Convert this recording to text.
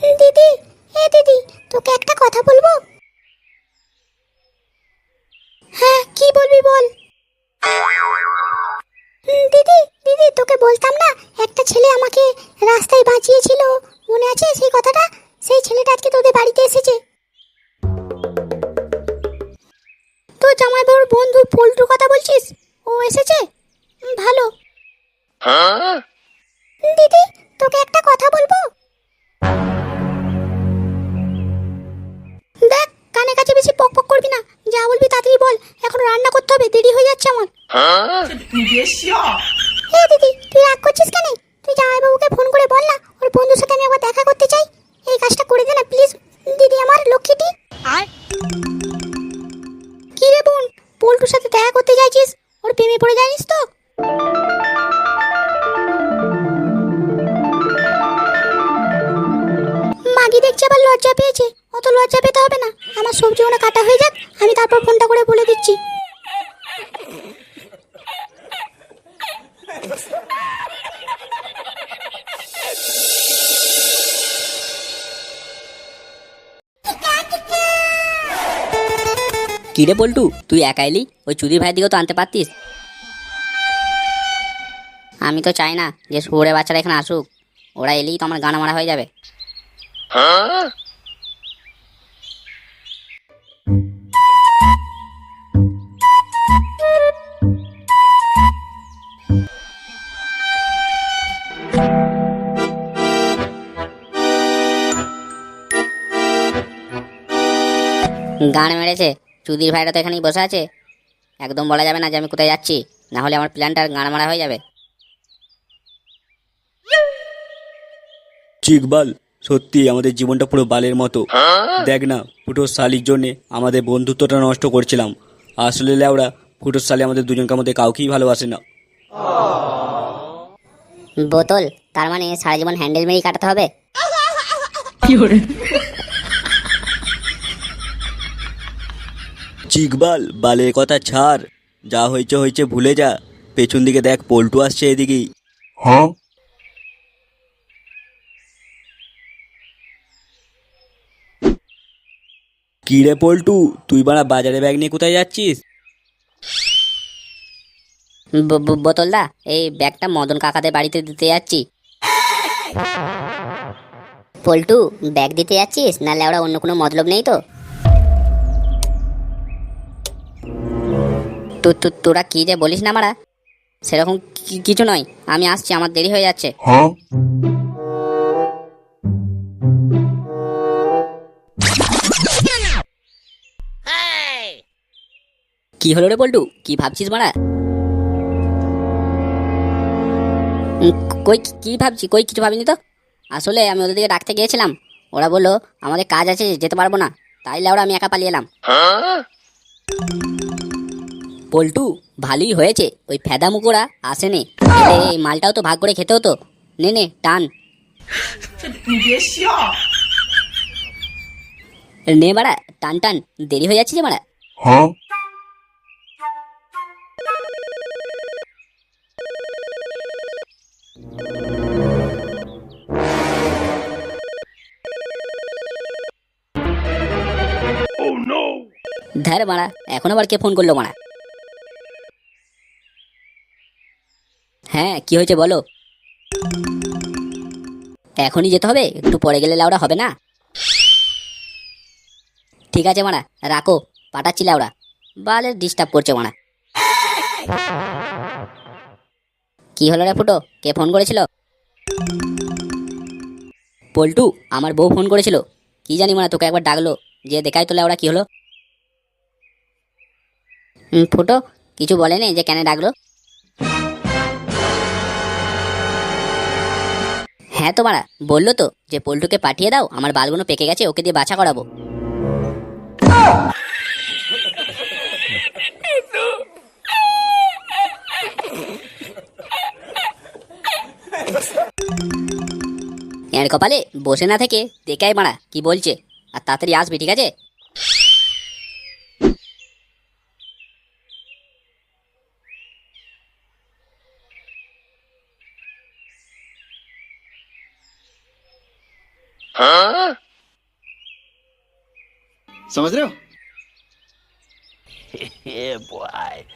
দিদি এ দিদি তোকে একটা কথা বলব? হ্যাঁ কি বলবি বল? বলতাম না একটা ছেলে আমাকে রাস্তায় বাঁচিয়েছিল। মনে আছে সেই কথাটা? সেই ছেলেটা আজকে তোদের বাড়িতে এসেছে। তো জামাই বাবুর বন্ধু পল্টুর কথা বলছিস? ও এসেছে? ভালো। হ্যাঁ? দিদি তোকে একটা কথা বলব? দেখ কানে কাছে বেশি পক পক করবি না। যা বলবি তাড়াতাড়ি বল। এখন রান্না করতে হবে দেরি হয়ে যাচ্ছে আমার। হ্যাঁ? দিদি পল্টুর সাথে দেখা করতে চাইছিস ওর প্রেমে পড়ে জানিস তো? মাগি দেখছে আবার লজ্জা পেয়েছে। অত লজ্জা পেতে হবে না। আমার সবজিগুলো কাটা হয়ে যাক, আমি তারপর ফোনটা কি রে পল্টু তুই একা এলি? ওই চুদির ভাইয়ের দিকেও তো আনতে পারতিস। আমি তো চাই না যে শুয়োরের বাচ্চারা এখানে আসুক। ওরা এলেই তো আমার গানা মারা হয়ে যাবে। গান মেরেছে। চুদির ভাইরা তো এখানেই বসে আছে। একদম বলা যাবে না যে আমি কোথায় যাচ্ছি না হলে আমার প্ল্যানটা গান মারা হয়ে যাবে। চিকবাল সত্যি আমাদের জীবনটা পুরো বালের মতো। দেখ না ফুটোর শালির জন্যে আমাদের বন্ধুত্বটা নষ্ট করছিলাম। আসলে লেওড়া ফুটোর শালি আমাদের দুজনকার মধ্যে কাউকেই ভালোবাসে না। বোতল তার মানে সারা জীবন হ্যান্ডেল মেরেই কাটাতে হবে? চিকবাল বালের কথা ছাড়। যা হয়েছে হয়েছে ভুলে যা। পেছন দিকে দেখ পল্টু আসছে এদিকেই। কি রে পল্টু তুই বাড়া বাজারে ব্যাগ নিয়ে কোথায় যাচ্ছিস? ব- ব- বোতলদা এই ব্যাগটা মদন কাকাদের বাড়িতে দিতে যাচ্ছি। পল্টু ব্যাগ দিতে যাচ্ছিস? নাহলে ওরা অন্য কোনো মতলব নেই তো। তোরা কি যে বলিস না মারা? সেরকম কিছু নয়। আমি আসছি আমার দেরি হয়ে যাচ্ছে। কি হলো রে পল্টু কি ভাবছিস মারা? কই কি- ভাবছি? কই কিছু ভাবিনি তো? আসলে আমি ওদের দিকে ডাকতে গিয়েছিলাম। ওরা বলল আমাদের কাজ আছে যেতে পারব না। তাই ওরা আমি একা পালিয়ে এলাম। পল্টু ভালোই হয়েছে। ওই ফেদা মুকোরা আসেনি এই মালটাও তো ভাগ করে খেতে হতো। নে নে টান। নে মারা টান টান। দেরি হয়ে যাচ্ছে যে মারা ধ্যার oh, মারা এখন আবার কে ফোন করল মারা হ্যাঁ কি হয়েছে বলো? এখনই যেতে হবে, একটু পরে গেলে লাউরা হবে না? ঠিক আছে মারা, রাখো, পাঠাচ্ছি লাউরা বালে ডিস্টার্ব করছে মারা। কি হলো রে ফুটো, কে ফোন করেছিল? পল্টু, আমার বউ ফোন করেছিল। কি জানি মানে তোকে একবার ডাকলো যে দেখাই তোলে ওরা কি হলো। ফুটো, কিছু বলেনি যে কেন ডাকলো? হ্যাঁ তো মারা বলল তো যে, পল্টুকে পাঠিয়ে দাও, আমার বালগুলো পেকে গেছে, ওকে দিয়ে বাছা করাবো। এর কপালে বসে না থেকে দেখাই মারা, কি বলছে। আর তাড়াতাড়ি আসবি, ঠিক আছে? Hã? São Adriel? É, boy.